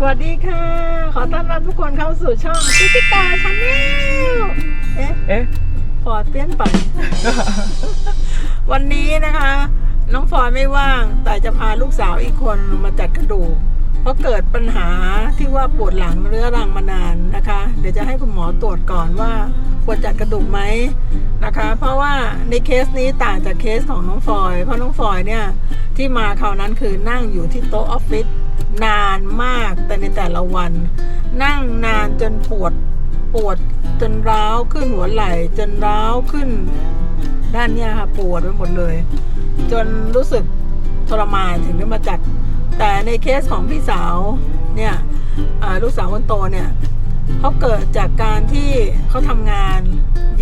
สวัสดีค่ะ ขอต้อนรับทุกคนเข้าสู่ช่องพิติกาชาแนลเอ๊ะเอ๊ะฟอร์ดเปลี่ยนไป วันนี้นะคะ น้องฟอร์ดไม่ว่าง แต่จะพาลูกสาวอีกคนมาจัดกระดูก เพราะเกิดปัญหาที่ว่าปวดหลังเรื้อรังมานานนะคะ เดี๋ยวจะให้คุณหมอตรวจก่อนว่าควรจัดกระดูกไหมนะคะ เพราะว่าในเคสนี้ต่างจากเคสของน้องฟอย เพราะน้องฟอยเนี่ยที่มาคราวนั้นคือนั่งอยู่ที่โต๊ะออฟฟิศ นานมากแต่ในแต่ละวัน นั่งนานจนปวดปวดจนร้าวขึ้นหัวไหล่จนร้าวขึ้น ด้านเนี้ยค่ะปวดไปหมดเลย จนรู้สึกทรมานถึงได้มาจัด แต่ในเคสของพี่สาวเนี่ยลูกสาวคนโตเนี่ยเขาเกิดจากการที่เขาทำงาน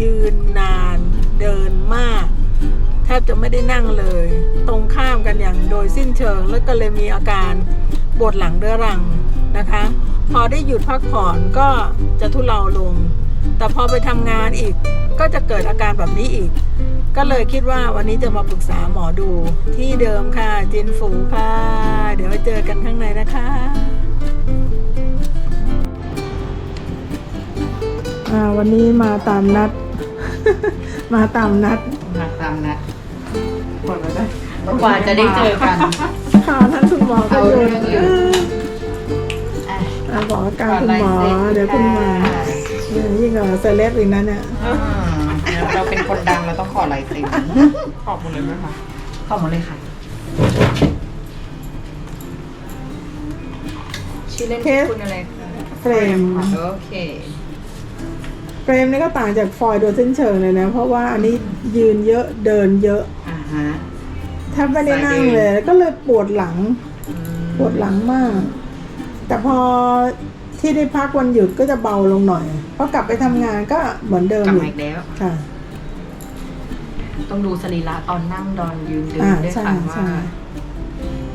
ยืนนานเดินมากแทบจะไม่ได้นั่งเลย ตรงข้ามกันอย่างโดยสิ้นเชิงแล้วก็เลยมีอาการ ปวดหลังเรื้อรังนะคะ พอได้หยุดพักผ่อนก็จะทุเลาลง แต่พอไปทำงานอีกก็จะเกิดอาการแบบนี้อีก ก็เลยคิดว่าวันนี้จะมาปรึกษาหมอดูที่เดิมค่ะจินฝูค่ะ เดี๋ยวไปเจอกันข้างในนะคะอ่าวันนี้มาตามนัด มาตามนัด มาตามนัดกดแล้วได้กว่าจะได้เจอกัน ข่าวท่านคุณหมอก็เอาอยู่เรื่องอยู่อะอ่าบอกอาการคุณหมอ เดี๋ยวคุณหมอเนี่ยยิ่งกว่าเซเลบอีกนะเนี่ยอืมเราเป็นคนดังเราต้องขอลายเซ็นขอบหมดเลยไหมคะขอบหมดเลยค่ะ ชื่อเล่นเคสคุณอะไรคะเฟรมโอเคเฟรมนี่ก็ต่างจากฟอยล์โดยสิ้นเชิงเลยนะ เพราะว่าอันนี้ยืนเยอะเดินเยอะอ่าฮะ แทบไม่ได้นั่งเลย ก็เลยปวดหลังอืมปวดหลังมาก แต่พอที่ได้พักวันหยุดก็จะเบาลงหน่อยพอกลับไปทำงานก็เหมือนเดิมกลับอีมาอีกแล้วค่ะ ต้องดูสรีระตอนนั่งดอนยืนเดินอ่าด้วยใช่ค่ะใช่ว่า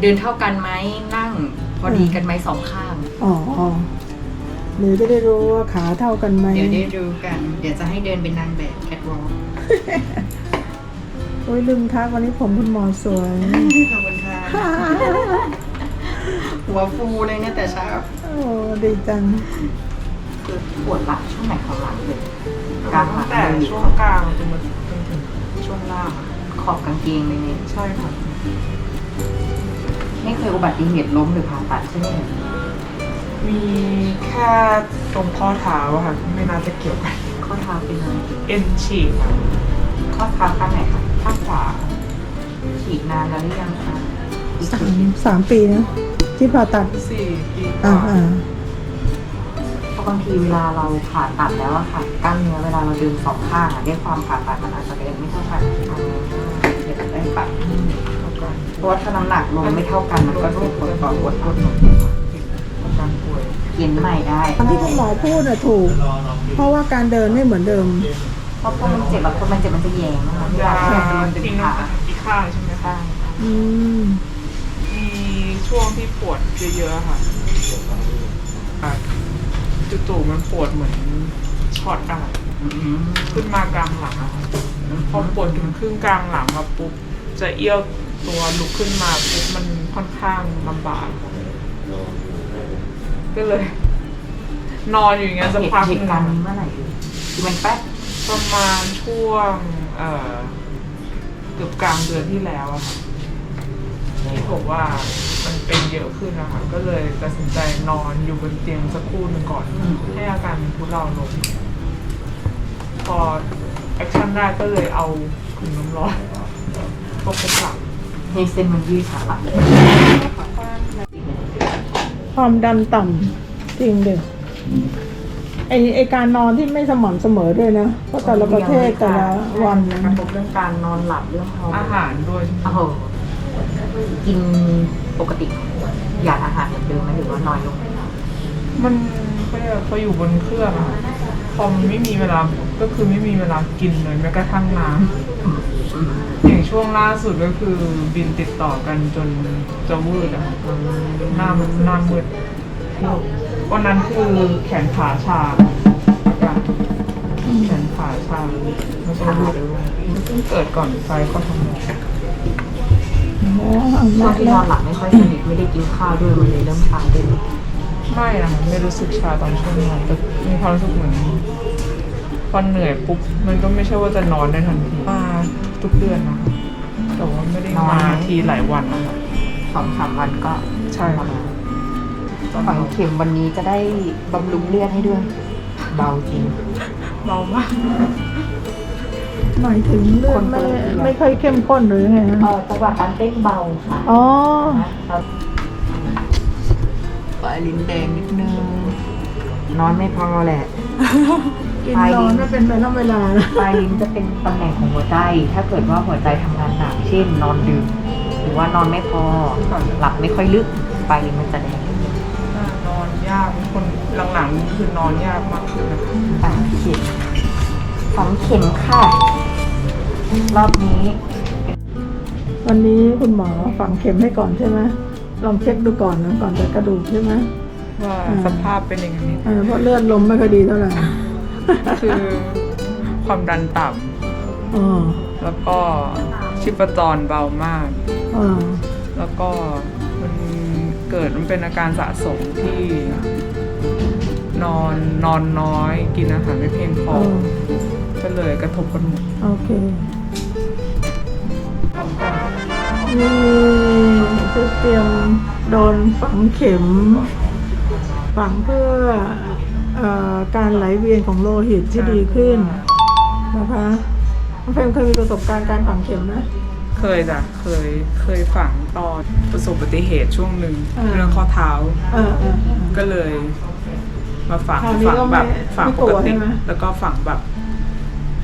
เดินเท่ากันไหมนั่ง พอดีกันไหมสองข้าง อ๋ออ๋อหรือจะได้รู้ว่าขาเท่ากันไหมเดี๋ยวได้ดูกัน เดี๋ยวจะให้เดินเป็นนางแบบแคทวอล์กโอ้ยลืมทักวันนี้ผมคุณหมอสวย ขอบคุณค่ะหัวฟูเลยเนี่ยแต่เช้าโอ้ดีจังคือปวดหลังช่วงไหนของหลังเลยกลางหลังแต่เลยช่วงกลางจนมาจนถึงช่วงล่างอะขอบกางเกงเลยเนี่ยใช่ค่ะไม่เคยอุบัติเหตุล้มหรือผ่าตัดใช่ไหมมีแค่ตรงข้อเท้าอะค่ะ ไม่น่าจะเกี่ยวกัน ข้อเท้าเป็นอะไรเอ็นฉีกค่ะข้อเท้าข้างไหนคะ ข้างขวาฉีดนานแล้วหรือยังคะอีกสาทีมสามปีนะที่ผ่าตัดสี่ปีกอ่าว่าอ่าเพราะบางทีเวลาเราผ่าตัดแล้วอะค่ะกล้ามเนื้อเวลาเราเดินสองข้างอะด้วยความผ่าตัดมันอาจจะเดินไม่เท่ากันอ่าเดี๋ยวจะได้ปรับเท่ากันเพราะว่าถ้าน้ำหนักลงไม่เท่ากันมันก็จะปวดคอปวดปหัววดอาการป่วยเขียนใหม่ได้ตามที่คุณหมอพูดน่ะถูก เพราะว่าการเดินไม่เหมือนเดิม เพราะพอมันเจ็บแบบคนมันเจ็บมันจะแยงนะคะเวลายาแขนมันเป็นทิ้งขาอีกข้างใช่ไหมคะใช่ค่ะอืมมีช่วงที่ปวดเยอะๆค่ะอะจู่ๆมันปวดเหมือนช็อตอะไรอืมขึ้นมากลางหลังอะค่ะพอปวดถึงครึ่งกลางหลังอะปุ๊บจะเอี้ยวตัวลุกขึ้นมาปุ๊บมันค่อนข้างลำบากค่ะก็เลย นอนอยู่อย่างเงี้ยสักเหตุพักหเหนึ่ตุงการณ์นี้เมื่อไหร่เลยคือมันแป๊บ ประมาณช่วงเอ่อเกือบกลางเดือนที่แล้วอะค่ะที่ผมว่ามันเป็นเยอะขึ้นนะคะก็เลยตัดสินใจนอนอยู่บนเตียงสักครู่หนึ่งก่อน ให้อาการมันทุเลาลง พอแอคชั่นได้ก็เลยเอาถุงน้ำร้อนประคบหลังให้เส้นมันยืดขาหลังความดันต่ำจริงเด็ ไอไอการนอนที่ไม่สม่ำเสมอด้วยนะเพราะแต่ละประเทศแต่ละวันกนะระทบเรื่องการนอนหลับเรื่องฮอร์โมอานหารด้วยโอ้โหกินปกติอยากอาหารเหมือนเดิมไหมหรือว่าน้อยลง มันก็เรียกว่าพออยู่บนเครื่องอะพอมันไม่มีเวลาก็คือไม่มีเวลากินเลยแม้กระทั่งน้ำอย่างช่วงล่าสุดก็คือบินติดต่อกันจนจะวืดอะหน้ามันหน้ามืด วันนั้นคือแขนขาชาอาการแขนขาชาแล้วก็วืดมันเพิ่งเกิดก่อนไฟก็ทำงานอ๋อเอาช่วมางที่นแล้อวนหลับไม่ค่อยสนิทไม่ได้กินข้าวด้วยมันเลยเริ่มชาด้วยไม่นะคะไม่รู้สึกชาตอนช่วงนอนแต่มีความรู้สึกเหมือนพอเหนื่อยปุ๊บมันก็ไม่ใช่ว่าจะนอนได้ทันทีมาทุกเดือนนะคะแต่ว่าไม่ได้มาทีหลายวันนะคะสองสามวันก็ใช่ค่ะ ฝังเข็มวันนี้จะได้บำรุงเลือดให้ด้วย เบาจริง เบามากหมายถึงเลือดไม่ไม่ค่อยเข้มข้นหรือไงฮะเออจังหวะการเต้นเบาค่ะอ๋อปลายลิ้นแดงนิดนึงนอนไม่พอแหละกินนอนไม่เป็นเวลาเวลานะปลายลิ้นจะเป็นตำแหน่งของหัวใจ ถ้าเกิดว่าหัวใจทำงานหนักเช่น นอนดึกหรือว่านอนไม่พอหลับไม่ค่อยลึกปลายลิ้นมันจะแดงนอน ยากคนหลังๆนี่คือนอนยากมากเลยนะคะฝังเข็มฝังเข็มค่ะ รอบนี้วันนี้คุณหมอฝังเข็มให้ก่อนใช่ไหมลองเช็คดูก่อนนะก่อนจะกระดูกใช่ไหมว่าอืมสภาพเป็นยังไงเออเพราะเลือดลมไม่ค่อยดีเท่าไหร่คือความดันต่อ๋อำแล้วก็ชีพจรเบามากอ๋อแล้วก็มัน เกิดมันเป็นอาการสะสมที่นอนนอนน้อย กินอาหารไม่เพียงพออ๋อก็เลยกระทบกันหมดโอเคนี่จะเตรียมโดนฝังเข็ม ฝังเพื่อเออการไหลเวียนของโลหิตที่ดีขึ้นนะคะน้องเฟรมเคยมีประสบการณ์การฝังเข็มไหม เคยจ้ะเคยเคยฝังตอนประสบอุบัติเหตุช่วงหนึ่งอ่าเรื่องข้อเท้าเออเออเออ ก็เลย มาฝังคราวนี้ฝังก็ไม่แบบฝังไม่ปกลักวติใช่ไหม แล้วก็ฝังแบบ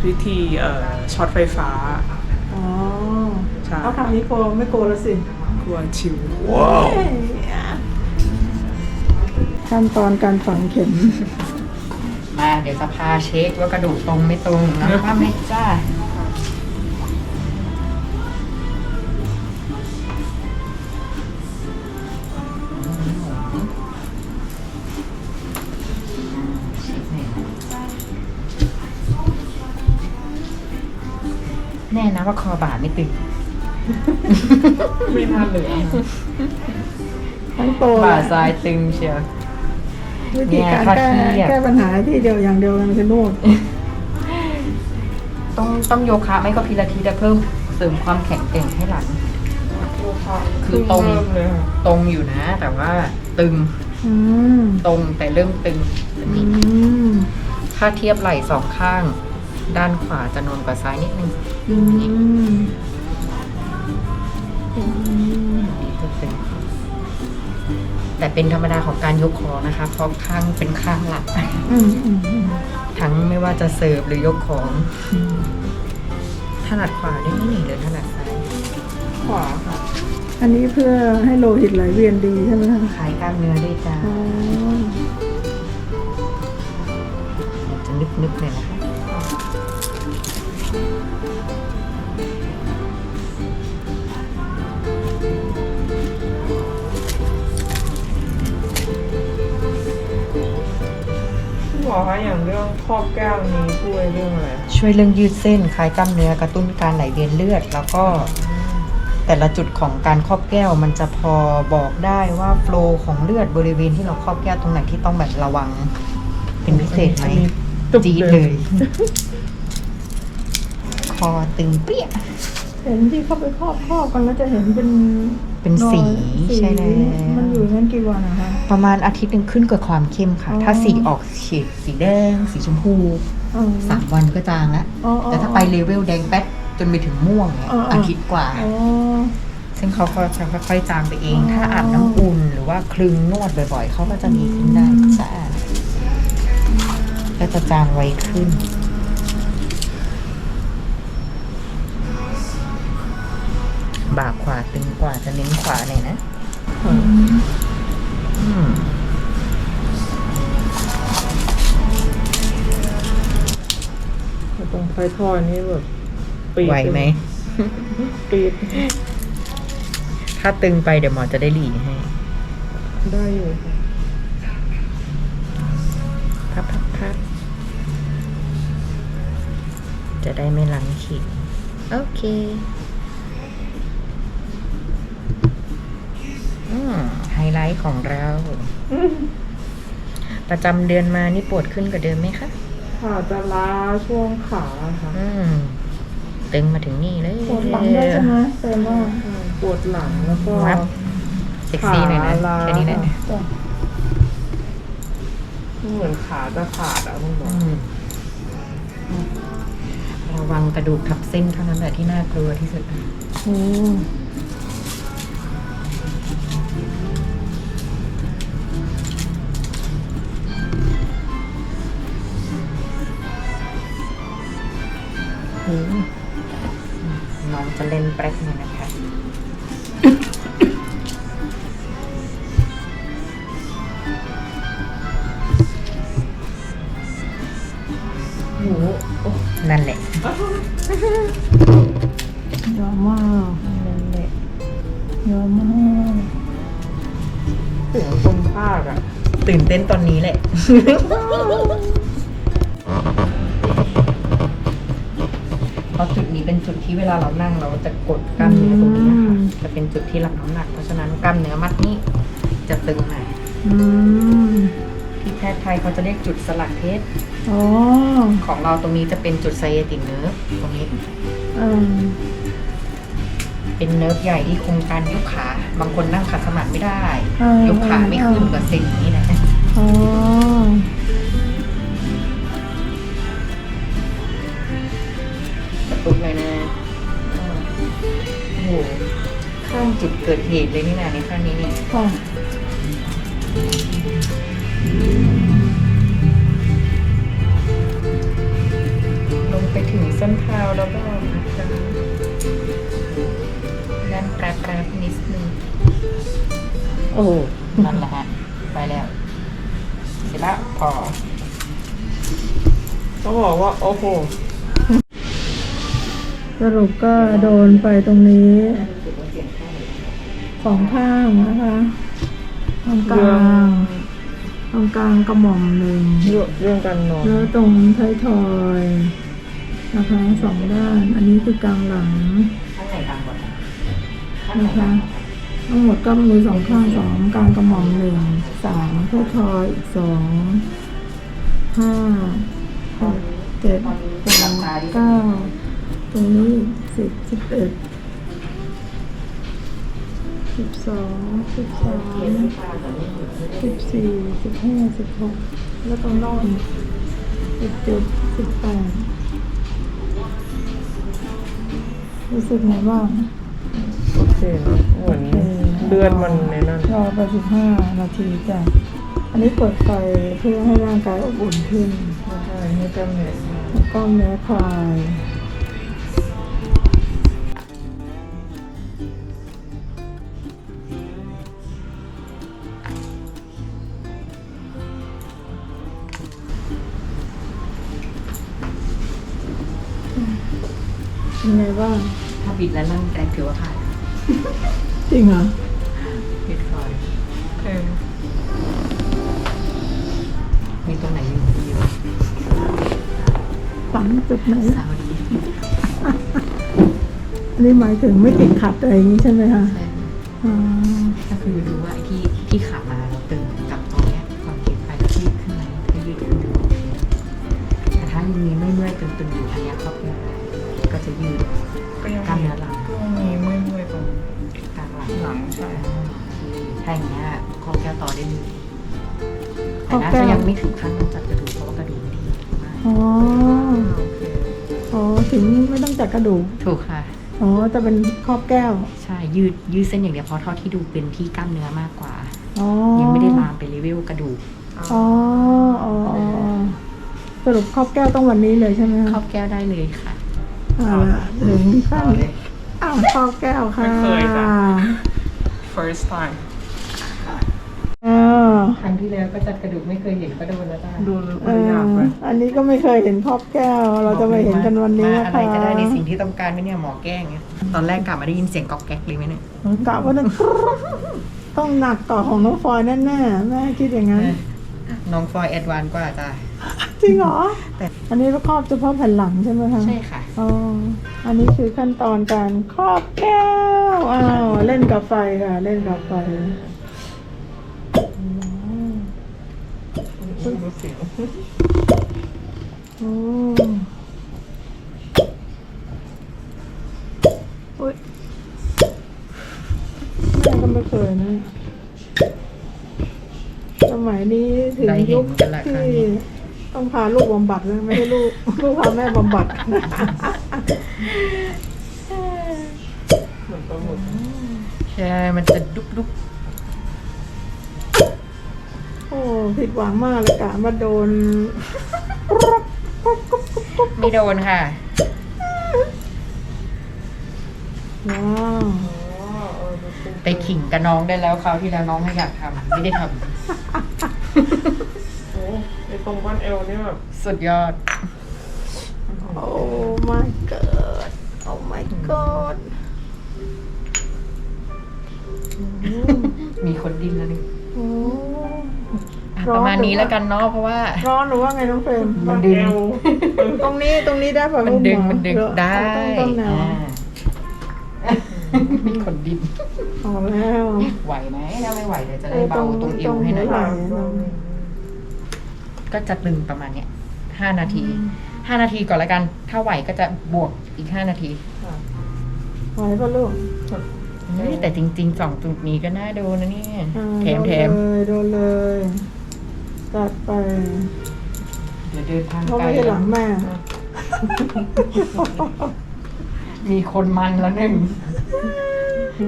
วิธีเอ่อช็อตไฟฟ้า อ๋อใช่แล้วคราวนี้กลัวไม่กลัวแล้วสิ กลัวชิว ขั้นตอนการฝังเข็ม มาเดี๋ยวจะพาเช็คว่ากระดูกตรงไม่ตรงนะคะไม่จ้า ว่าคอบ่าไม่ตึงไม่น่าเหลือทั้งโตบ่าซ้ายตึงเชียววิธีการเนี่ยแก้ถ้าเครียดแก้ปัญหาที่เดียวอย่างเดียวกันคือนวดต้องต้องโยคะไม่ก็พิลาทิสจะเพิ่มเสริมความแข็งแกร่งให้หลัง คือตรงเริ่มเลยค่ะตรงอยู่นะ แต่ว่าตึงอืมตรงแต่เริ่มตึงอืมถ้าเทียบไหล่สองข้าง ด้านขวาจะนอนกว่าซ้ายนิดนึงอืมอืมจะตึงแต่เป็นธรรมดาของการยกคอนะคะ เพราะข้างเป็นข้างหลัก อืมอืมอืมทั้งไม่ว่าจะเสิร์ฟหรือยกของถนัดขวาได้ไหมนี่หรือถนัดซ้ายขวาค่ะอันนี้เพื่อให้โลหิตไหลเวียนดีใช่ไหมคะคลายกล้ามเนื้อด้วยจ้าอ๋อจะนึกนึกๆหน่อยนะคะ หมอคะอย่างเรื่องครอบแก้วนี้ช่วยเรื่องอะไรช่วยเรื่องยืดเส้นคลายกล้ามเนื้อกระตุ้นการไหลเวียนเลือด แล้วก็แต่ละจุดของการครอบแก้วมันจะพอบอกได้ว่าโฟลว์ของเลือดบริเวณที่เราครอบแก้วตรงไหนที่ต้องแบบระวัง เป็นพิเศษไหมตุบจี๊ดเลเลยยคอตึงเปี้ยเห็นที่เขาไปครอบครอบกันแล้วจะเห็นเป็น เป็นสีรอยใช่แล้วมันอยู่อย่างนั้นกี่วันนะคะประมาณอาทิตย์หนึ่งขึ้นกับความเข้มค่ะอ๋อถ้าสีออกเฉดสีแดง สีชมพูอ๋อสามวันก็จางแล้วอ๋ออ๋อแต่ถ้าไปเลเวลแดงแป๊ดจนไปถึงม่วงเนี่ยอ๋ออ๋อออาทิตย์กว่าอ๋อซึ่งเขาก็จะค่อยๆจางไปเองอ๋อถ้าอาบน้ำอุ่นหรือว่าคลึงนวดบ่อยๆ เขาก็จะมีขึ้นได้อืมสะอาดก็จะจางไวขึ้น บ่าขวาตึงกว่าจะเน้นขวาหน่อยนะอืมแต่ตรงไฟทอยนี่แบบปีดไหวไหมปีดถ้าตึงไปเดี๋ยวหมอจะได้หลีให้ ได้อยู่ค่ะพับพับพับจะได้ไม่ลังขีดโอเค ไฮไลท์ของเรา ประจำเดือนมานี่ปวดขึ้นกว่าเดิมไหมคะขาจะล้าช่วงขาค่ะอืมตึงมาถึงนี่เลยปวดหลังด้วยใช่ไหมแสดงว่าปวดหลังแล้วก็วับเซ็กซี่หน่อยนะขาล้าแค่นี้แหละเหมือนขาจะขาดอะคุณหมออืมระวังกระดูกทับเส้นเท่านั้นแหละที่น่ากลัวที่สุดโอ้อืม น้องจะเล่นแปรกหน่อยนะคะโอ้โหนั่นแหละเยอะมากนั่นแหละเยอะมากเสียงคนภาคอะตื่นเต้นตอนนี้แหละ ตึงหน่อยอืมที่แพทย์ไทยเขาจะเรียกจุดสลักเพชรอ๋อของเราตรงนี้จะเป็นจุดไซเอติกเนิร์ฟตรงนี้อืมเป็นเนิร์ฟใหญ่ที่คุมการยกขา บางคนนั่งขัดสมาธิไม่ได้อ่ายกขาไม่ขึ้นกับเส้นนี้แหละอ๋อกระตุกเลยนะโอ้โหข้ามจุดเกิดเหตุเลยนี่นะในข้างนี้เนี่ย ค่ะ ลงไปถึงส้นเท้าแล้วก็นะคะด้านกราบกราบนิดนึงโอ้นั่นแหละฮะ ไปแล้ว เสร็จแล้วพอต้องบอกว่า โอ้โห สรุปก็โดนไปตรงนี้สองข้างนะคะตรงกลาง ตรงกลางกระหม่อมหนึ่งเรื่องเรื่องการนอนแล้วตรงท้ายทอยนะคะสองด้าน อันนี้คือกลางหลังข้างไหนบางกว่ากันข้างไหนนะคะบางทั้งหมดก็มือสองข้างสองกลางกระหม่อมหนึ่งสามท้ายทอยอีกสองห้าหกเจ็ดแปดเก้าตรงนี้สิบสิบเอ็ด สิบสองสิบสามสิบสี่สิบห้าสิบหกแล้วตรงโน้นสิบเจ็ดสิบแปดรู้สึกไงบ้าง โอเคนะเหมือนเลือดมันในนั้นรอไปสิบห้านาทีจ้ะ อันนี้เปิดไฟเพื่อให้ร่างกายอบอุ่นขึ้นใช่ให้กล้ามเนื้อแล้วก็เนื้อคลาย บ้าง ถ้าบิดแล้วนั่งแกรกถือว่าผ่านจริงเหรอ บิดคอยเออมีตรงไหนอยู่อยู่ฝังจุดไหนสาวดีอันนี้หมายถึงไม่ติดขัดอะไรอย่างนี้ใช่ไหมคะใช่อ๋อก็คือดูว่าไอ้ที่ที่ขาม ก็ยังกล้ามมีเนื้อหลังก็ยังมีเมื่อยๆตรงกลางหลังหลังใช่ถ้าอย่างเงี้ยข้อแก้วต่อได้เลยแต่น่าจะยังไม่ถึงขั้นต้องจัดกระดูกเพราะว่ากระดูกไม่ดีมากอ๋อโอเคอ๋อถึงไม่ต้องจัดกระดูกถูกค่ะอ๋อจะเป็นครอบแก้ว ใช่ยืดยืดเส้นอย่างเดียวเพราะเท่าที่ดูเป็นที่กล้ามเนื้อมากกว่าอ๋อยังไม่ได้ลามไปเลเวลกระดูกอ๋ออ๋ออ๋อสรุปครอบแก้วต้องวันนี้เลยใช่ไหมครคะอบแก้วได้เลยค่ะ อ่าละถึงขั้นอ้าวครอบแก้วค่ะไม่เคยจ้ะ first time อ่าครั้งที่แล้วก็จัดกระดูกไม่เคยเห็นก็โดนแล้วจ้าดูเลยเอตัวอย่างอไปอันนี้ก็ไม่เคยเห็นครอบแก้ว เราจะมาเห็นกันวันนี้มานะอะไรคะจะได้ในสิ่งที่ต้องการไหมเนี่ยหมอแกล้งเนี่ยตอนแรกกลับมาได้ยินเสียงก๊อกแก๊กเลยไหมเนี่ยกะว่าต้อง ต้องหนักกว่าของน้องฟอยแน่ๆแม่คิดอย่างนั้น น้องฟอยแอดวานกว่าจ้าจ ริงเหรอแต่อันนี้เราครอบเฉพาะแผ่นหลังใช่ไหมคะใช่ค่ะ อ๋อ อันนี้คือขั้นตอนการครอบแก้ว อ้าว เล่นกับไฟค่ะ เล่นกับไฟเดูสิวโอ้อุ๊ยแม่ก็ไม่เคยนะ สมัยนี้ถึงได้เห็นยุคกันละครั้งที่นี้ ต้องพาลูกบำบัดแล้วไม่ให้ลูกลูกพาแม่บำบัดเหมือนปลาหมึกใช่มันจะดุกดุกโอ้ผิดหวังมากเลยกะมาโดนไม่โดนค่ะว้าวอ๋อเออดูสิไปขิงกับน้องได้แล้วคราวที่แล้วน้องไม่อยากทำไม่ได้ทโอ้ไอ ตรงบ้านเอวนี่แบบำสุดยอด โอ้ my god โอ้ my god มีคนดิ้นแล้วนี่โอ้ อะประมาณนี้แล้วกันเนาะเพราะว่า ร้อนหรือว่าไงน้องเฟรมมันดึง เอวตรงนี้ตรงนี้ได้ป่ะมันลูกดึงหอมันดึงหรือได้ต้องต้องแนวอ่ามีคนดิ้นเอาแล้ว ไหวไหมถ้าไม่ไหวเดี๋ยวจะได้เบาตรงเอวให้หน่อย ตรงไหน ก็จะตึงประมาณเนี้ยห้านาทีห้านาทีก่อนแล้วกัน ถ้าไหวก็จะบวกอีกห้านาทีไหวป่ะลูกเฮ้ยแต่จริงๆสองจุดนี้ก็น่าดูนะเนี่ยอ่าแถมแถมโดนเลยโดนเลยจัดไปเดี๋ยวเดินทางเพราะไกลไม่ใช่หลังแม่มีคนมันแล้วหนึ่ง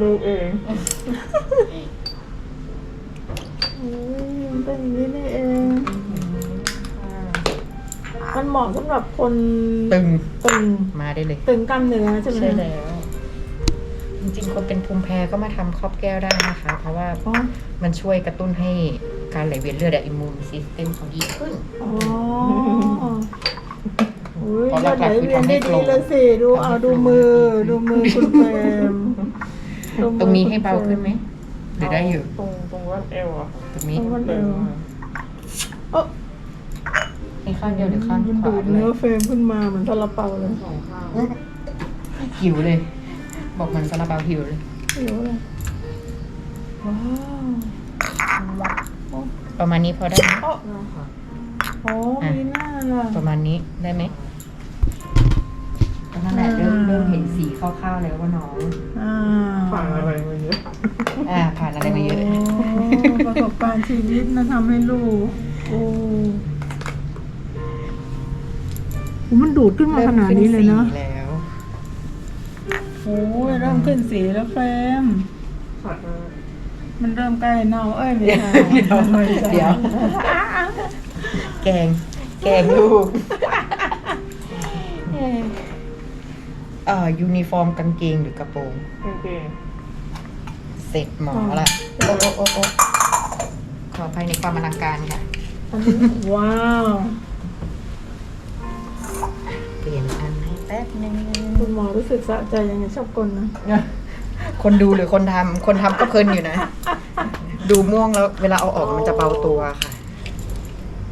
ลูกเองเฮ้ยมันเป็นอย่างนี้นี่เอง มันเหมาะสำหรับคนตึงตึงมาได้เลย ตึงกล้ามเนื้อใช่ไหมใช่แล้ว จริงๆ คนเป็นภูมิแพ้ก็มาทำครอบแก้วได้นะคะ เพราะว่าอ๋อมันช่วยกระตุ้นให้การไหลเวียนเลือดอิมมูนซิสเต็มเขาดีขึ้น อ๋ออุ้ยเพราะเลือดไหลหลักๆคือเวียนทำให้ได้โกดีรธเลยสิดูเอาดูมือ ดูมือคุณเฟรมดูมือตรงนี้ให้คุณเบาขึ้นไหมหรือได้อยู่ ตรงตรงบ้านเอวอะค่ะตรงตนี้รงมันเอวเออให้ ข้างเดียวหรือข้างมันขดูวาดเลเนื้ยอเฟรมขึ้นมาเหมือนซาลาเปาเลยสองข้างหิวเลย บอกเหมันซาลาเปาหิวเลยหิวเลยว้าวประมาณนี้พอได้ไหมอ๋อค่ะโอ้มีหน้าล่ะประมาณนี้ได้ไหมก็นั่นแหละเริ่มเริ่มเห็นสีคร่าวๆแล้วว่าน้อง อ่าผ่านอะไรมาเยอะอ่า ผ่านอะไรมาเยอะโประสบการณ์ชีวิตนะทำให้ลูกโอ้โห มันดูดขึ้นมาขนาดนี้เลยเนาะริ่มขึ้สีแล้วโอ้ยเริ่มขึ้นสีแล้วเฟรมขัดมามันเริ่มใกล้เน่าเอ้ยไม่ใช่เดี๋ยวไม่ใช่เดี๋ยว แกง แกงลูกเอ่อยูนิฟอร์มกางเกงหรือกระโปรงกางเกงเสร็จหมอละโอ้โอ้โอ้โอ้ขออภัยในความอลังการค่ะอันนี้ว้าว นให้แป๊บนึงคุณหมอรู้สึกสะใจยังไงชอบกลนะคนดูหรือคนทำคนทำก็เพลินอยู่นะ ดูม่วงแล้วเวลาเอาออกมันจะเบาตัวค่ะ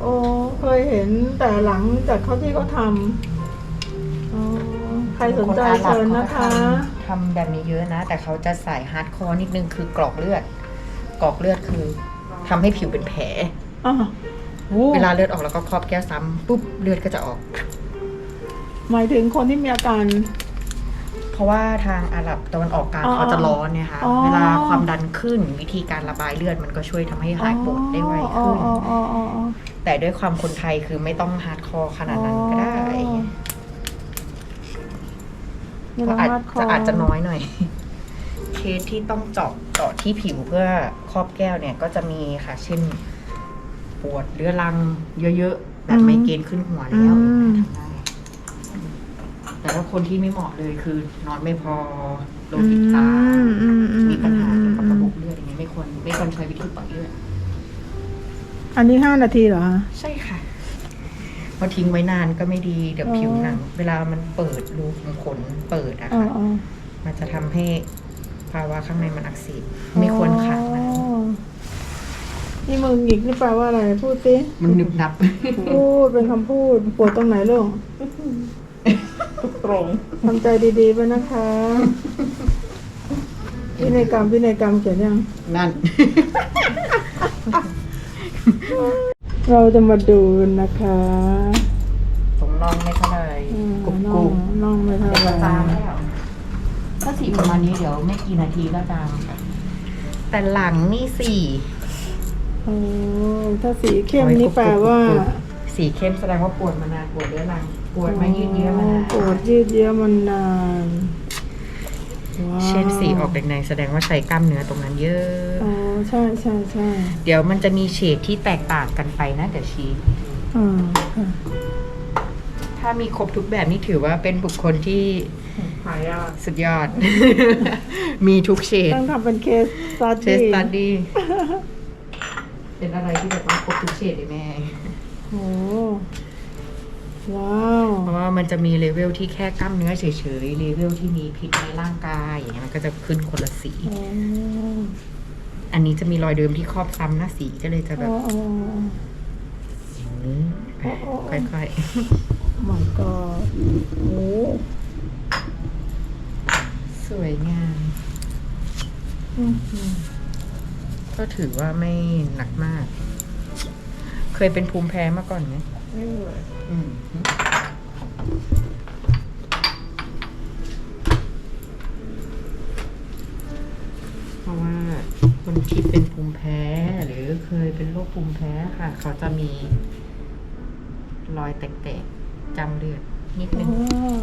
โอ้เคยเห็นแต่หลังจากเขาที่เขาทำอ๋อใครสนใจเชิญนะคะทำแบบนี้เยอะนะ แต่เขาจะใส่ฮาร์ดคอร์นิดนึงคือกรอกเลือด กรอกเลือดคือทำให้ผิวเป็นแผลอ๋อโอ้เวลาเลือดออกแล้วก็ครอบแก้วซ้ำปุ๊บเลือดก็จะออก หมายถึงคนที่มีอาการ เพราะว่าทางอาหรับตะวันออกกลางอ๋อเขาจะร้อนเนี่ยค่ะ อ๋อ เวลาความดันขึ้นวิธีการระบายเลือดมันก็ช่วยทำให้หายปวดได้ไวขึ้น อ๋ออ๋ออ๋ออ๋อแต่ด้วยความคนไทยคือไม่ต้องฮาร์ดคอร์ขนาดนั้นก็ได้ไม่ก็ต้องอาจมัดค จะอาจจะน้อยหน่อย เคสที่ต้องเจาะเจาะที่ผิวเพื่อครอบแก้วเนี่ยก็จะมีค่ะ เช่น ปวดเรื้อรังเยอะๆแบบไมเกรนขึ้นหัวแล้วอืมทำได้ แต่ถ้าคนที่ไม่เหมาะเลยคือนอนไม่พอโลหิตตามอืมอืมีปัญหาเกี่ยวกับอืระมบบเลือดอย่างเงี้ยไม่ควรไม่ควรใช้วิธีปล่อยเลือดอันนี้ห้านาทีเหรอคะใช่ค่ะพอทิ้งไว้นานก็ไม่ดีเดี๋ยวอ๋อผิวหนังเวลามันเปิดรูขุมขนเปิดอะอ๋อค่ะอ๋อมันจะทำให้ภาวะข้างในมันอักเสบไม่ควรขังนะอ๋อนี่มึงหงิกนี่แปลว่าอะไรพูดสิมันหนึบหนับ พูดเป็นคำพูดปวดตรงไหนลูกทุก ตรงทำใจดีๆไปนะคะพินัยกรรมพินัยกรรมเขียนยัง นั่น เราจะมาดูนะคะตรงน่องไม่เท่าไหร่อืมกรุบน่กอรุงบน่องไม่เท่าเดี๋ยวไหร่ก็จางแล้วถ้าสีประมาณนี้เดี๋ยวไม่กี่นาทีก็จางแต่หลังนี่สี่ โอ้ถ้าสีเข้มนี่แปลว่า สีเข้มแสดงว่าปวดมานานปวดเรื้อรังปวดมายืดเยื้อมานานปวดยืดเยื้อมานานว้าวเช่นสีออกแดงๆแสดงว่าใช้กล้ามเนื้อตรงนั้นเยอะ อ๋อใช่ใช่ใช่เดี๋ยวมันจะมีเฉดที่แตกต่างกันไปนะเดี๋ยวชี้ อ่าค่ะถ้ามีครบทุกแบบนี่ถือว่าเป็นบุคคลที่หายากสุดยอด มีทุกเฉดต้องทำเป็นเคสสตัดเชสตัดดี้เป็นอะไรที่แบบว่าครบทุกเฉดเลยแม่ โอ้ว้าวเพราะว่ามันจะมีเลเวลที่แค่กล้ามเนื้อเฉยๆเลเวลที่มีพิษในร่างกายอย่างเงี้ยมันก็จะขึ้นคนละสีโอ้อันนี้จะมีรอยเดิมที่ครอบซ้ำหน้าสีก็เลยจะแบบโอ้โอ้อืมโอ้โอ้ค่อย my god โอ้ๆสวยงามอืมก็ถือว่าไม่หนักมาก เคยเป็นภูมิแพ้มาก่อนไหมไม่ไหวอืมเพราะว่าคนที่เป็นภูมิแพ้ หรือเคยเป็นโรคภูมิแพ้ค่ะ เขาจะมี รอยแตกๆจำเลือดนิดนึงอ๋อ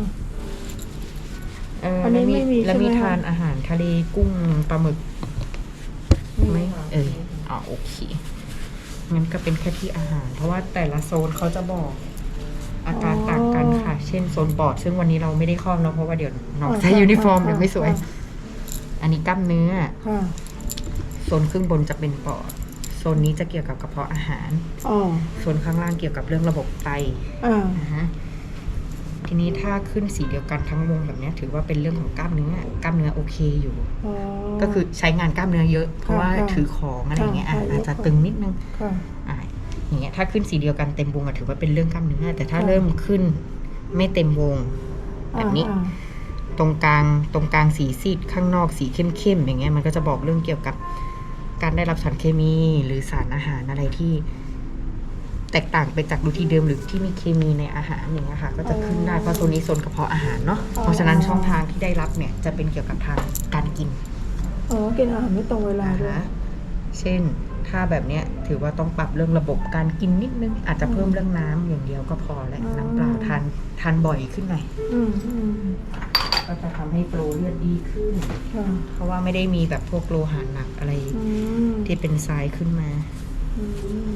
เอออันนี้แล้วมีไม่มีแล้วมีใช่ไหมทานอาหารทะเลกุ้งปลาหมึกไหมเอออ๋อโอเค งั้นก็เป็นแค่ที่อาหาร เพราะว่าแต่ละโซนเขาจะบอก อาการต่างกันค่ะ เช่นโซนปอด ซึ่งวันนี้เราไม่ได้ครอบเนอะเพราะว่าเดี๋ยวน้องใส่ยูนิฟอร์มเดี๋ยวไม่สวย อันนี้กล้ามเนื้อค่ะโซนครึ่งบนจะเป็นปอดโซนนี้จะเกี่ยวกับกระเพาะอาหารอ๋อโซนข้างล่างเกี่ยวกับเรื่องระบบไตอ่านะฮะ ทีนี้ถ้าขึ้นสีเดียวกันทั้งวงแบบเนี้ยถือว่าเป็นเรื่องของกล้ามเนื้อกล้ามเนื้อโอเคอยู่อ๋อก็คือใช้งานกล้ามเนื้อเยอะ เพราะว่าค่ะถือของอะไรเงี้ยอะค่ะอาจจะตึงนิดนึงค่ะอะอย่างเงี้ยถ้าขึ้นสีเดียวกันเต็มวงอะถือว่าเป็นเรื่องกล้ามเนื้อ แต่ถ้าค่ะเริ่มขึ้นไม่เต็มวงแบบนี้อ่าตรงกลางตรงกลางสีซีดข้างนอกสีเข้มๆอย่างเงี้ยมันก็จะบอกเรื่องเกี่ยวกับการได้รับสารเคมีหรือสารอาหารอะไรที่ แตกต่างไปจากรูทีนเดิมหรือที่มีเคมีในอาหารอย่างเงี้ยค่ะ ก็จะขึ้นได้เพราะโซนนี้โซนกระเพาะอาหารเนาะเพราะฉะนั้นช่องทางที่ได้รับเนี่ยจะเป็นเกี่ยวกับทางการกินอ๋อกินอาหารไม่ตรงเวลาด้วยนะคะเช่นถ้าแบบเนี้ยถือว่าต้องปรับเรื่องระบบการกินนิดนึง อาจจะเพิ่มเรื่องน้ำอย่างเดียวก็พอแหละอืมน้ำเปล่าทานทานบ่อยขึ้นหน่อยอืมอืมก็จะทำให้โฟลว์เลือดดีขึ้นค่ะเพราะว่าไม่ได้มีแบบพวกโลหะหนักอะไรอืมที่เป็นทรายขึ้นมาอืม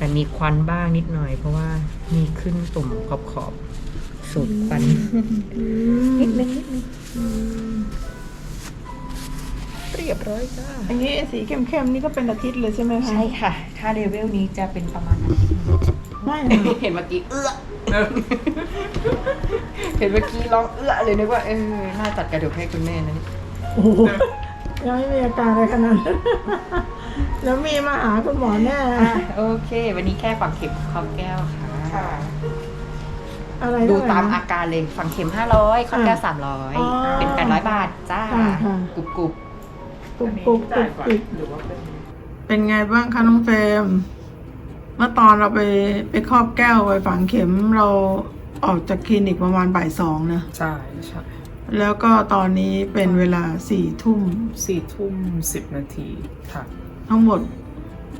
แต่มีควันบ้างนิดหน่อย เพราะว่ามีขึ้นตุ่มขอบขอบๆสูดควันอืมนิดนึงนิดนึงอืมเรียบร้อยจ้าอันนี้สีเข้มๆนี่ก็เป็นอาทิตย์เลยใช่ไหมคะใช่ค่ะ ถ้าเลเวลนี้จะเป็นประมาณนั้นไม่นะเห็นเมื่อกี้เอื้อเห็นเมื่อกี้ร้องเอื้อเลยนึกว่าเออน่าจัดกระดูกให้คุณแม่นะนี่โอ้โหยังไม่มีอาการอะไรขนาดนั้น แล้วมีมาหาคุณหมอแน่อะโอเค วันนี้แค่ฝังเข็มขอบแก้วค่ะ อะไรดูเท่ไหร่ตามนะอาการเลยฝังเข็ม500ขอบแก้วอ๋อ300เป็น800บาทจ้าค่ะค่ะ กรุบกรุบกรุบกรุบกรุบกรุบหรือว่าเป็นเป็นไงบ้างคะน้องเฟรมเมื่อตอนเราไปไปครอบแก้วไปฝังเข็มเราออกจากคลินิกประมาณบ่ายสองนะ ใช่ใช่แล้วก็ตอนนี้เป็นเวลาสี่ทุ่มสี่ทุ่มสิบนาทีค่ะ ทั้งหมด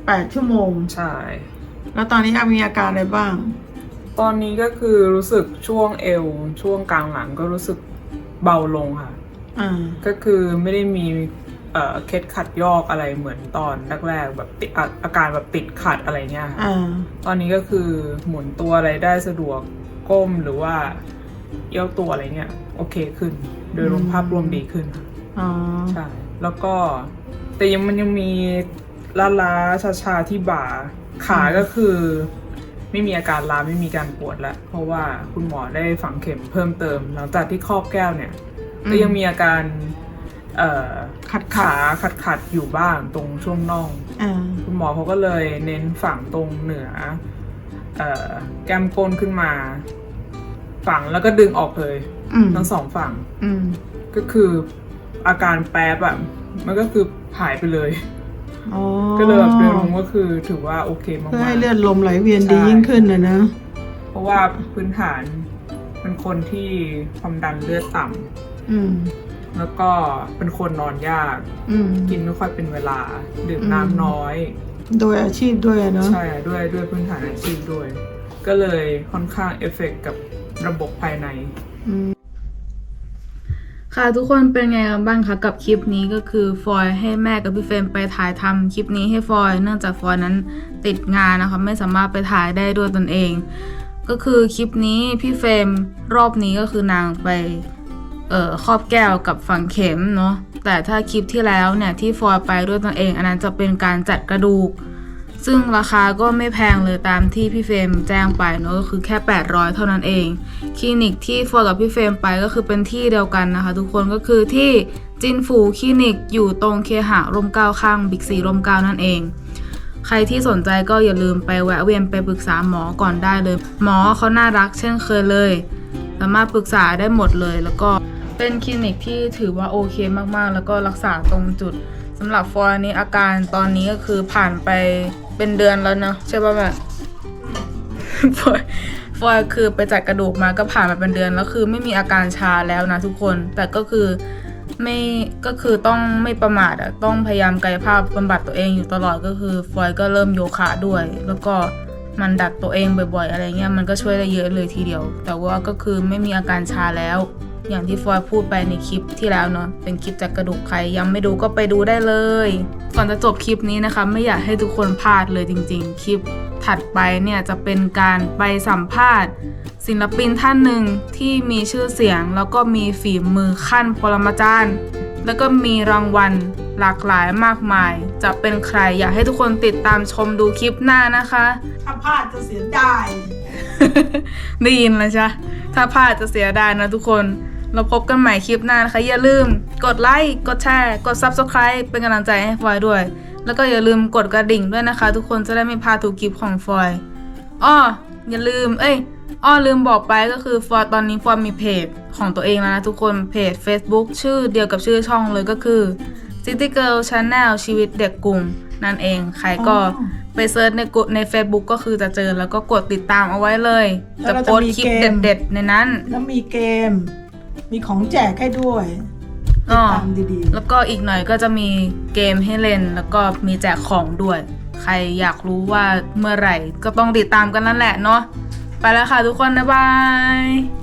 แปดชั่วโมง ใช่ แล้วตอนนี้มีอาการอะไรบ้าง ตอนนี้ก็คือรู้สึกช่วงเอว ช่วงกลางหลังก็รู้สึกเบาลงค่ะ อ่า ก็คือไม่ได้มีเอ่อเคล็ดขัดยอกอะไรเหมือนตอนแรกๆแบบติดอาอาการแบบติดขัดอะไรเงี้ยค่ะอ่า ตอนนี้ก็คือหมุนตัวอะไรได้สะดวกก้มหรือว่าเอี้ยวตัวอะไรเงี้ย โอเคขึ้น โดยรวมภาพรวมดีขึ้นค่ะ อ๋อ ใช่ แล้วก็ แต่ยังมันยังมีล้าล้าชาชาๆที่บ่า ขาก็คือ ไม่มีอาการล้าไม่มีการปวดแล้ว เพราะว่าคุณหมอได้ฝังเข็มเพิ่มเติม หลังจากที่ครอบแก้วเนี่ย ก็ยังมีอาการเอ่อขัดขาขัดขัดๆอยู่บ้างตรงช่วงน่องอ่าคุณหมอเขาก็เลยเน้นฝั่งตรงเหนือเอ่อแก้มก้นขึ้นมา ฝั่งแล้วก็ดึงออกเลยอืมทั้งสองฝั่งอืมก็คืออาการแป๊บอะ มันก็คือหายไปเลย อ๋อก็เลยแบบโดยรวมก็คือถือว่าโอเคมากเพื่อๆให้เลือดลมไหลเวียนใช่ดียิ่งขึ้นนะนะ เพราะว่าพื้นฐานเป็นคนที่ความดันเลือดต่ำอืม แล้วก็เป็นคนนอนยาก อืม กินไม่ค่อยเป็นเวลา ดื่มอืมน้ำน้อย โดยอาชีพด้วยอะเนาะ ใช่ด้วยด้วยพื้นฐานอาชีพด้วย ก็เลยค่อนข้างเอฟเฟกต์กับระบบภายใน อืม ค่ะทุกคนเป็นไงกันบ้างคะกับคลิปนี้ก็คือฟอยให้แม่กับพี่เฟรมไปถ่ายทำคลิปนี้ให้ฟอยเนื่องจากฟอยนั้นติดงานนะคะไม่สามารถไปถ่ายได้ด้วยตนเอง ก็คือคลิปนี้พี่เฟรมรอบนี้ก็คือนางไปเอ่อครอบแก้วกับฝังเข็มเนาะแต่ถ้าคลิปที่แล้วเนี่ยที่ฟอยไปด้วยตนเอง อันนั้นจะเป็นการจัดกระดูก ซึ่งราคาก็ไม่แพงเลยตามที่พี่เฟรมแจ้งไปเนอะก็คือแค่ 800 เท่านั้นเอง คลินิกที่ฟอร์กับพี่เฟรมไปก็คือเป็นที่เดียวกันนะคะ ทุกคนก็คือที่จินฟูคลินิกอยู่ตรงเคหะร่มเกล้าข้างบิ๊กซีร่มเกล้านั่นเองใครที่สนใจก็อย่าลืมไปแวะเวียนไปปรึกษาหมอก่อนได้เลย หมอเขาน่ารักเช่นเคยเลย สามารถปรึกษาได้หมดเลย แล้วก็เป็นคลินิกที่ถือว่าโอเคมากๆ แล้วก็รักษาตรงจุด สำหรับฟอร์นี้อาการตอนนี้ก็คือผ่านไปเป็นเดือนแล้วเนอะใช่ป่ะแม่ฟอยฟอยคือไปจัดกระดูกมาก็ผ่านมาเป็นเดือนแล้วคือไม่มีอาการชาแล้วนะทุกคน แต่ก็คือไม่ก็คือต้องไม่ประมาทอะต้องพยายามกายภาพบำบัดตัวเองอยู่ตลอดก็คือฟอยก็เริ่มโยคะด้วย แล้วก็มันดัดตัวเองบ่อยๆ อะไรเงี้ยมันก็ช่วยได้เยอะเลยทีเดียว แต่ว่าก็คือไม่มีอาการชาแล้ว อย่างที่ฟอยพูดไปในคลิปที่แล้วเนาะเป็นคลิปจากกระดูกใครยังไม่ดูก็ไปดูได้เลย ก่อนจะจบคลิปนี้นะคะ ไม่อยากให้ทุกคนพลาดเลยจริง ๆ คลิปถัดไปเนี่ยจะเป็นการไปสัมภาษณ์ ศิลปินท่านหนึ่งที่มีชื่อเสียง แล้วก็มีฝีมือขั้นปรมาจารย์แล้วก็มีรางวัลหลากหลายมากมาย จะเป็นใครอยากให้ทุกคนติดตามชมดูคลิปหน้านะคะ ถ้าพลาดจะเสียดาย ได้ยินแล้วใช่ถ้าพลาดจะเสียดายนะทุกคน เราพบกันใหม่คลิปหน้านะคะ อย่าลืม กดไลค์กดแชร์ กด Subscribe เป็นกำลังใจให้ฟอยด้วย แล้วก็อย่าลืมกดกระดิ่งด้วยนะคะ ทุกคนจะได้ไม่พลาดทุกคลิปของฟอยอ้ออย่าลืม เอ้ยอ้อลืมบอกไปก็คือฟอยตอนนี้ฟอยมีเพจของตัวเองแล้วนะทุกคนเพจ Facebook ชื่อเดียวกับชื่อช่องเลยก็คือ City Girl Channel ชีวิตเด็กกรุงนั่นเอง ใครก็อ๋อไปเซิร์ชในกดใน Facebook ก็คือจะเจอแล้วก็กดติดตามเอาไว้เลยแล้จะวก็โพสต์จะมีคลิปเกมเด็ดๆในนั้น แล้วมีเกม มีของแจกให้ด้วยติอ๋ดอตามดีๆ แล้วก็อีกหน่อยก็จะมีเกมให้เล่น แล้วก็มีแจกของด้วย ใครอยากรู้ว่าเมื่อไหร่ ก็ต้องติดตามกันนั่นแหละเนาะไปแล้วค่ะทุกคน บ๊ายบาย